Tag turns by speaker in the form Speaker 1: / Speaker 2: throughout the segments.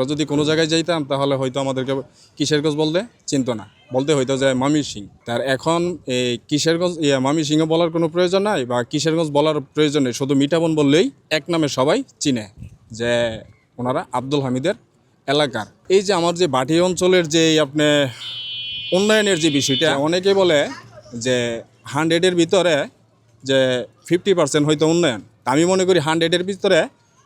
Speaker 1: আমরা যদি কোনো জায়গায় যাইতাম, তাহলে হয়তো আমাদেরকে কিশোরগঞ্জ বলতে? চিনতো না। বলতে হয়তো যে মামি সিং তার এখন এই কিশোরগঞ্জ ইয়া মামি সিংহ বলার কোনো প্রয়োজন নাই বা কিশোরগঞ্জ বলার প্রয়োজন নেই। শুধু মিঠাবন বললেই এক নামে সবাই চিনে যে ওনারা আব্দুল হামিদের এলাকার। এই যে আমার যে বাটি অঞ্চলের যে আপনি উন্নয়নের যে বিষয়টা, অনেকে বলে যে হান্ড্রেডের ভিতরে যে ফিফটি পার্সেন্ট হয়তো উন্নয়ন। আমি মনে করি হান্ড্রেডের ভিতরে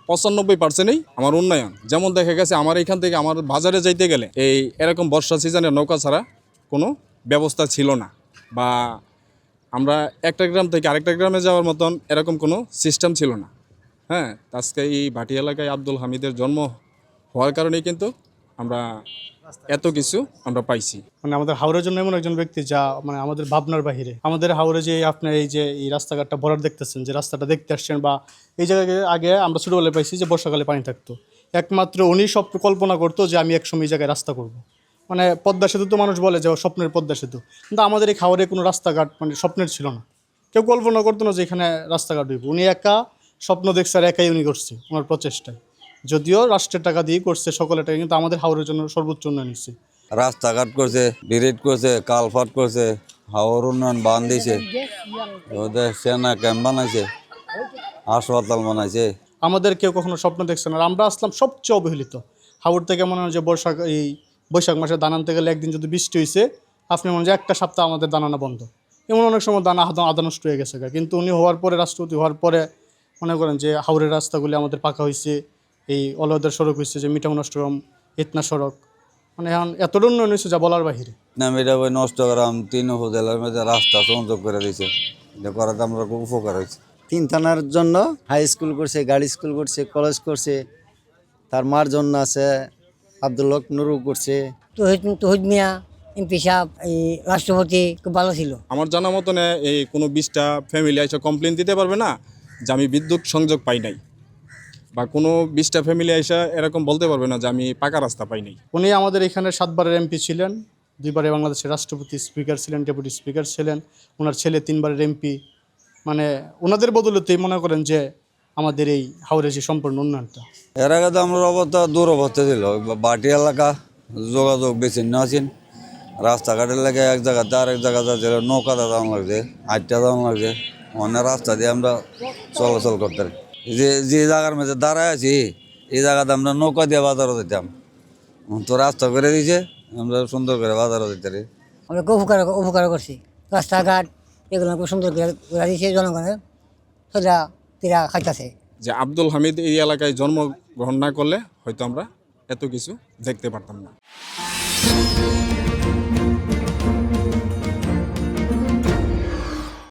Speaker 1: পঁচানব্বই পার্সেন্টই আমার উন্নয়ন। যেমন দেখা গেছে আমার এখান থেকে আমার বাজারে যাইতে গেলে এই এরকম বর্ষা সিজনে নৌকা ছাড়া কোনো ব্যবস্থা ছিল না। বা আমরা একটা গ্রাম থেকে আরেকটা গ্রামে যাওয়ার মতন এরকম কোনো সিস্টেম ছিল না। হ্যাঁ আজকে এই ভাটি এলাকায় আব্দুল হামিদের জন্ম হওয়ার কারণেই কিন্তু আমরা এত কিছু আমরা পাইছি।
Speaker 2: মানে আমাদের হাওড়ের জন্য এমন একজন ব্যক্তি যা মানে আমাদের ভাবনার বাহিরে। আমাদের হাওড়ে যে আপনার এই যে, এই রাস্তাঘাটটা বরার দেখতেছেন, যে রাস্তাটা দেখতে আসছেন বা এই জায়গায় আগে আমরা ছোটোবেলায় পাইছি যে বর্ষাকালে পানি থাকতো। একমাত্র উনি সব কল্পনা করতো যে আমি একসময় এই জায়গায় রাস্তা করব। মানে পদ্মা সেতু তো মানুষ বলে যে স্বপ্নের পদ্মা সেতু। কিন্তু আমাদের এই খাওয়ারে কোনো রাস্তাঘাট মানে স্বপ্নের ছিল না। কেউ কল্পনা করতো না যে এখানে রাস্তাঘাট হইব। উনি একা স্বপ্ন দেখছে আর একাই উনি করছে ওনার প্রচেষ্টায়। যদিও রাষ্ট্রের টাকা দিয়ে করছে সকলে টাকা কিন্তু আমাদের হাওড়ের জন্য সর্বোচ্চ উন্নয়ন নিচ্ছে।
Speaker 3: রাস্তাঘাট করছে ব্রিজ করছে কালফাট করছে হাওয়ার উন্নয়ন বান দিয়েছে ওদের সেনা ক্যাম্প বানাইছে হাসপাতাল বানাইছে।
Speaker 2: আমাদের কেউ কখনো স্বপ্ন দেখছে না। আমরা আসলাম সবচেয়ে অবহেলিত। হাওড় থেকে মনে হয় যে বর্ষা এই বৈশাখ মাসে দানা আনতে গেলে একদিন যদি বৃষ্টি হয়েছে আপনি মনে হয় একটা সপ্তাহ আমাদের দানানো বন্ধ। এমন অনেক সময় দানা আদা আদা নষ্ট হয়ে গেছে কিন্তু উনি হওয়ার পরে রাষ্ট্রপতি হওয়ার পরে মনে করেন যে হাওড়ের রাস্তাগুলি আমাদের পাকা হয়েছে এই অলওয়েদার সড়ক হয়েছে যে মিঠাম নষ্টগ্রাম ইতনা সড়ক মানে এখন এতটা উন্নয়ন হয়েছে যা বলার বাহিরে।
Speaker 3: নামিটা ওই নষ্ট করাম তিন উপজেলার মধ্যে রাস্তা সংযোগ করে দিয়েছে। এটা করাতে আমরা খুব উপকার হয়েছে।
Speaker 4: তিন থানার জন্য হাই স্কুল করছে গাড়ি স্কুল করছে কলেজ করছে। তার মার জন্য আছে আব্দুল হক নুরু করছে।
Speaker 5: তহিদ তহিদ মিয়া এমপি সাহেব এই রাষ্ট্রপতি খুব ভালো ছিল।
Speaker 1: আমার জানা মতন এই কোনো বিশটা ফ্যামিলি এসে কমপ্লেন দিতে পারবে না যে আমি বিদ্যুৎ সংযোগ পাই নাই। বা কোনো বিশটা ফ্যামিলি এসে এরকম বলতে পারবে না যে আমি পাকা রাস্তা পাই নাই।
Speaker 2: উনি আমাদের এখানে সাতবারের এমপি ছিলেন দুইবারে বাংলাদেশের রাষ্ট্রপতি স্পিকার ছিলেন ডেপুটি স্পিকার ছিলেন ওনার ছেলে তিনবারের এমপি মানে ওনাদের বদলতেই মনে করেন যে আমাদের এই হাওড়ে যে সম্পূর্ণ উন্নয়নটা।
Speaker 3: এর আগে তো আমরা অবস্থা দূর অবস্থা ছিল বাটি এলাকা যোগাযোগ বেশি আছেন রাস্তাঘাটের লাগে এক জায়গাতে আরেক জায়গাতে যাচ্ছিল নৌকাতে দাম লাগছে আটটা দাম লাগছে অনেক রাস্তা দিয়ে আমরা চলাচল করতে পারি। যে যে জায়গার মধ্যে দাঁড়ায় আছি এই জায়গাতে আমরা নৌকা দিয়ে বাজারও দিতাম। তো রাস্তা করে দিয়েছে আমরা সুন্দর করে বাজারও দিতে পারি।
Speaker 5: আমরা উপকার উপকার করছি। রাস্তাঘাট এগুলো খুব সুন্দর করে করে দিয়েছে জনগণের সোজা তিরা খাইতেছে।
Speaker 1: যে আব্দুল হামিদ এই এলাকায় জন্মগ্রহণ না করলে হয়তো আমরা এত কিছু দেখতে পারতাম না।